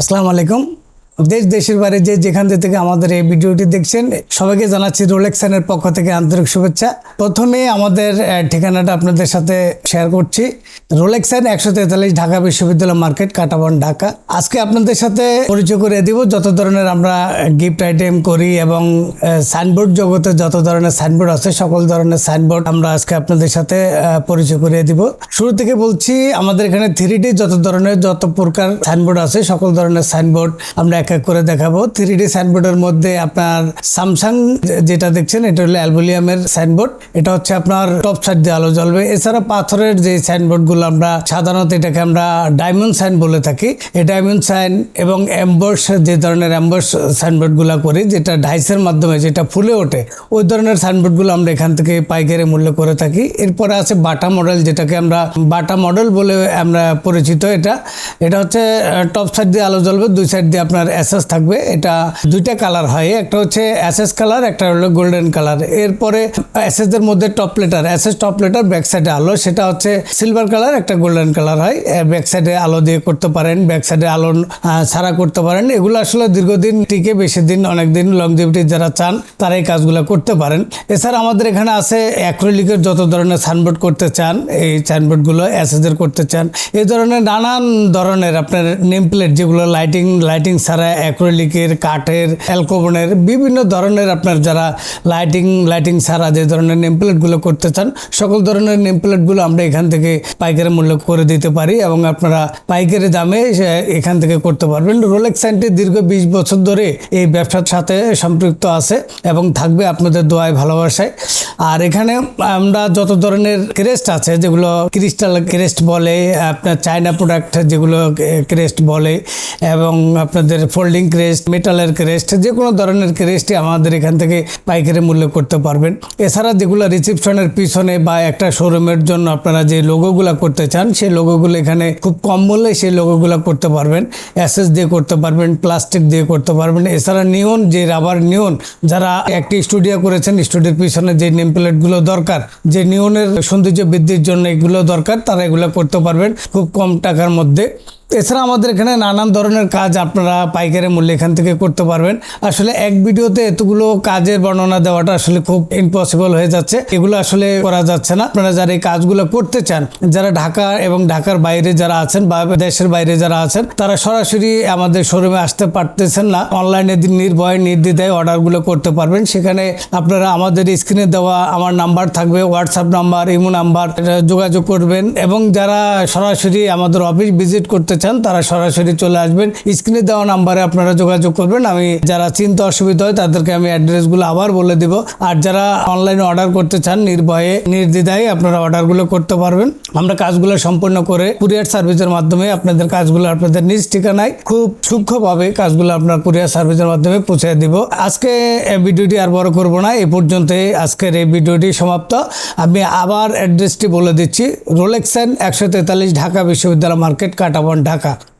আসসালামু আলাইকুম। দেশ, দেশের বাইরে যে যেখান থেকে আমাদের এই ভিডিওটি দেখছেন, সবাইকে জানাচ্ছি রোলেক্সানের পক্ষ থেকে আন্তরিক শুভেচ্ছা। প্রথমে আমাদের ঠিকানাটা আপনাদের সাথে শেয়ার করছি। রোলেক্সান একশো তেতাল্লিশ ঢাকা বিশ্ববিদ্যালয় মার্কেট, কাটাবন, ঢাকা। আজকে আপনাদের সাথে পরিচয় করে দিব যত ধরনের আমরা গিফট আইটেম করি এবং সাইনবোর্ড জগতে যত ধরনের সাইনবোর্ড আছে, সকল ধরনের সাইনবোর্ড আমরা আজকে আপনাদের সাথে পরিচয় করিয়ে দিব। শুরু থেকে বলছি, আমাদের এখানে থ্রি যত ধরনের যত প্রকার সাইনবোর্ড আছে, সকল ধরনের সাইনবোর্ড আমরা এক করে দেখাবো। থ্রি ডি সাইনবোর্ডের মধ্যে আপনার স্যামসাং যেটা দেখছেন, এটা হলো অ্যালবুলিয়ামের সাইনবোর্ড এটা হচ্ছে আপনার টপ সাইড দিয়ে আলো জ্বলবে। এছাড়া পাথরের যে সাইনবোর্ডগুলো আমরা সাধারণত এটাকে আমরা ডায়মন্ড সাইন বলে থাকি। এই ডায়মন্ড সাইন এবং অ্যাম্বস যে ধরনের অ্যাম্বস সাইনবোর্ডগুলা করি, যেটা ডাইসের মাধ্যমে যেটা ফুলে ওঠে, ওই ধরনের সাইনবোর্ডগুলো আমরা এখান থেকে পাইকারি মূল্য করে থাকি। এরপরে আছে বাটা মডেল যেটাকে আমরা বাটা মডেল বলে আমরা পরিচিত এটা। এটা হচ্ছে টপ সাইড দিয়ে আলো জ্বলবে, দুই সাইড দিয়ে আপনার অ্যাসেস থাকবে। এটা দুইটা কালার হয়। একটা হচ্ছে অ্যাসেস কালার, একটা হলো গোল্ডেন কালার। এরপরে অ্যাসেস এর মধ্যে টপ লেটার। অ্যাসেস টপ লেটার ব্যাক সাইডে আলো, সেটা হচ্ছে সিলভার কালার, একটা গোল্ডেন কালার হয়। ব্যাক সাইডে আলো দিয়ে করতে পারেন, ব্যাক সাইডে আলো ছাড়া করতে পারেন। এগুলো আসলে দীর্ঘদিন টিকে, বেশি দিন অনেক দিন লংজিভিটি যারা চান, তারা এই কাজগুলো করতে পারেন। এছাড়া আমাদের এখানে আছে অ্যাক্রিলিকের যত ধরনের সাইনবোর্ড করতে চান, এই সাইনবোর্ডগুলো অ্যাসেসের করতে চান। এই ধরনের নানান ধরনের আপনার নেম প্লেট যেগুলো লাইটিং লাইটিং ছাড়া অ্যাক্রিলিকের, কাঠের অ্যালকোবনের বিভিন্ন ধরনের আপনার যারা লাইটিং লাইটিং ছাড়া যে ধরনের নেম প্লেটগুলো করতে চান, সকল ধরনের নেম প্লেটগুলো আমরা এখান থেকে পাইকারি মূল্য করে দিতে পারি এবং আপনারা পাইকারি দামে এখান থেকে করতে পারবেন। রোলেক্স সাইনটি দীর্ঘ বিশ বছর ধরে এই ব্যবসার সাথে সম্পৃক্ত আছে এবং থাকবে আপনাদের দোয়ায় ভালোবাসায়। আর এখানে আমরা যত ধরনের ক্রেস্ট আছে, যেগুলো ক্রিস্টাল ক্রেস্ট বলে, আপনার চায়না প্রোডাক্ট যেগুলো ক্রেস্ট বলে, এবং আপনাদের ফোল্ডিং ক্রেস্ট মেটালের ক্রেস্ট যে কোনো ধরনের ক্রেস্টই আমাদের এখান থেকে পাইকারি মূল্য করতে পারবেন। এছাড়া যেগুলো রিসেপশনের পিছনে বা একটা শোরুমের জন্য আপনারা যে লোগোগুলো করতে চান, সেই লোগোগুলো এখানে খুব কম মূল্যে সেই লোগোগুলো করতে পারবেন। অ্যাসেস দিয়ে করতে পারবেন প্লাস্টিক দিয়ে করতে পারবেন। এছাড়া নিয়ন যে রাবার নিয়ন যারা একটি স্টুডিও করেছেন স্টুডিওর পিছনে যে নেম প্লেটগুলো দরকার। যে নিয়নের সৌন্দর্য বৃদ্ধির জন্য এগুলো দরকার, তারা এগুলো করতে পারবেন। খুব কম টাকার মধ্যে। এছাড়া আমাদের এখানে নানান ধরনের কাজ আপনারা পাইকারি মূল্যে এখান থেকে করতে পারবেন। আসলে এক ভিডিওতে এতগুলো কাজের বর্ণনা দেওয়াটা আসলে খুব ইম্পসিবল হয়ে যাচ্ছে। এগুলো আসলে করা যাচ্ছে না। আপনারা যারা এই কাজগুলো করতে চান, যারা ঢাকা এবং ঢাকার বাইরে যারা আছেন বা দেশের বাইরে যারা আছেন, তারা সরাসরি আমাদের শোরুমে আসতে পারতেছেন না। অনলাইনে নির্ভয়ে, নির্দ্বিধায় অর্ডারগুলো করতে পারবেন। সেখানে আপনারা আমাদের স্ক্রিনে দেওয়া আমার নাম্বার থাকবে হোয়াটসঅ্যাপ নাম্বার ইমো নাম্বার যোগাযোগ করবেন। এবং যারা সরাসরি আমাদের অফিস ভিজিট করতে চান, তারা সরাসরি চলে আসবেন। স্ক্রিনে দেওয়া নাম্বারে আপনারা যোগাযোগ করবেন। আমি যারা চিন্তা অসুবিধা হয়, তাদেরকে আমি অ্যাড্রেসগুলো আবার বলে দিব। আর যারা অনলাইনে অর্ডার করতে চান, নির্ভয়ে, নির্দ্বিধায় আপনারা অর্ডারগুলো করতে পারবেন। আমরা কাজগুলো সম্পূর্ণ করে কুরিয়ার সার্ভিসের মাধ্যমে আপনাদের কাজগুলো আপনাদের নিজ ঠিকানায় খুব সূক্ষ্মভাবে কাজগুলো আপনার কুরিয়ার সার্ভিসের মাধ্যমে পৌঁছে দিব। আজকে ভিডিওটি আর বড় করব না। এ পর্যন্তই আজকের এই ভিডিওটি সমাপ্ত। আমি আবার অ্যাড্রেসটি বলে দিচ্ছি। রোলেক্সেন একশো তেতাল্লিশ ঢাকা বিশ্ববিদ্যালয় মার্কেট কাটাবন ঢাকা